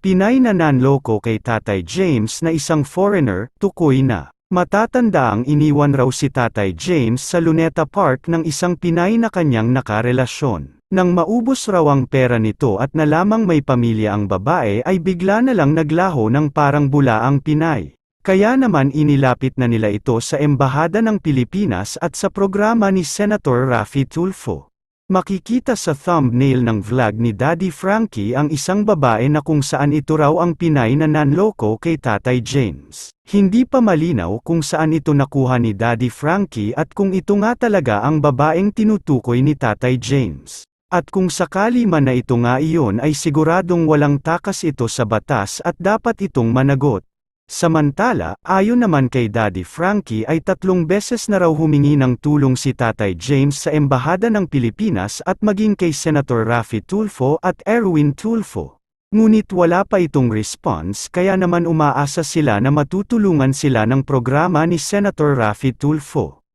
Pinay na nanloko kay Tatay James na isang foreigner, tukoy na. Matatanda ang iniwan raw si Tatay James sa Luneta Park ng isang Pinay na kanyang nakarelasyon. Nang maubos raw ang pera nito at nalamang may pamilya ang babae ay bigla na lang naglaho ng parang bula ang Pinay. Kaya naman inilapit na nila ito sa Embahada ng Pilipinas at sa programa ni Senator Raffy Tulfo. Makikita sa thumbnail ng vlog ni Daddy Frankie ang isang babae na kung saan ito raw ang Pinay na nanloko kay Tatay James. Hindi pa malinaw kung saan ito nakuha ni Daddy Frankie at kung ito nga talaga ang babaeng tinutukoy ni Tatay James. At kung sakali man na ito nga iyon ay siguradong walang takas ito sa batas at dapat itong managot. Samantala, ayon naman kay Daddy Frankie ay tatlong beses na raw humingi ng tulong si Tatay James sa Embahada ng Pilipinas at maging kay Senator Raffy Tulfo at Erwin Tulfo. Ngunit wala pa itong response kaya naman umaasa sila na matutulungan sila ng programa ni Senator Raffy Tulfo.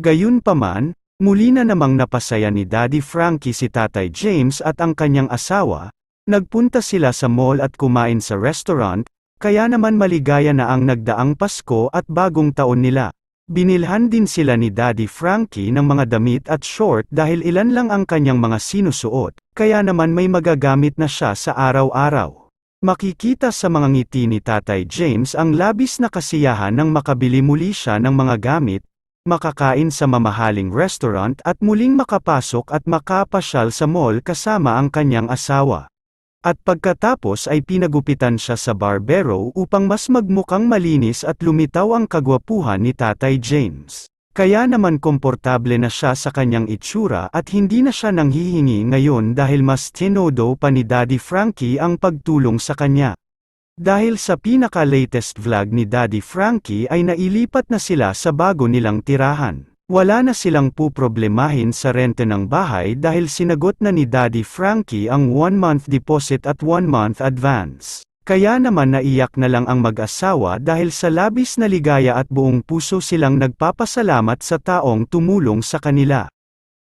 Gayunpaman, muli na namang napasaya ni Daddy Frankie si Tatay James at ang kanyang asawa, nagpunta sila sa mall at kumain sa restaurant, kaya naman maligaya na ang nagdaang Pasko at bagong taon nila. Binilhan din sila ni Daddy Frankie ng mga damit at short dahil ilan lang ang kanyang mga sinusuot, kaya naman may magagamit na siya sa araw-araw. Makikita sa mga ngiti ni Tatay James ang labis na kasiyahan nang makabili muli siya ng mga gamit, makakain sa mamahaling restaurant at muling makapasok at makapasyal sa mall kasama ang kanyang asawa. At pagkatapos ay pinagupitan siya sa barbero upang mas magmukhang malinis at lumitaw ang kagwapuhan ni Tatay James. Kaya naman komportable na siya sa kanyang itsura at hindi na siya nanghihingi ngayon dahil mas tinodo pa ni Daddy Frankie ang pagtulong sa kanya. Dahil sa pinaka-latest vlog ni Daddy Frankie ay nailipat na sila sa bago nilang tirahan. Wala na silang puproblemahin sa rente ng bahay dahil sinagot na ni Daddy Frankie ang one-month deposit at one-month advance. Kaya naman naiyak na lang ang mag-asawa dahil sa labis na ligaya at buong puso silang nagpapasalamat sa taong tumulong sa kanila.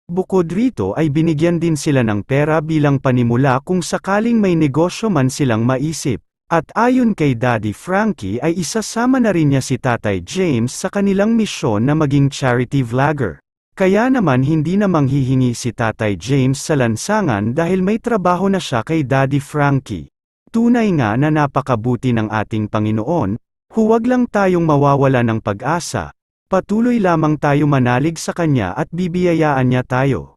Bukod rito ay binigyan din sila ng pera bilang panimula kung sakaling may negosyo man silang maisip. At ayon kay Daddy Frankie ay isasama na rin niya si Tatay James sa kanilang misyon na maging charity vlogger. Kaya naman hindi na manghihingi si Tatay James sa lansangan dahil may trabaho na siya kay Daddy Frankie. Tunay nga na napakabuti ng ating Panginoon, huwag lang tayong mawawala ng pag-asa, patuloy lamang tayo manalig sa Kanya at bibiyayaan niya tayo.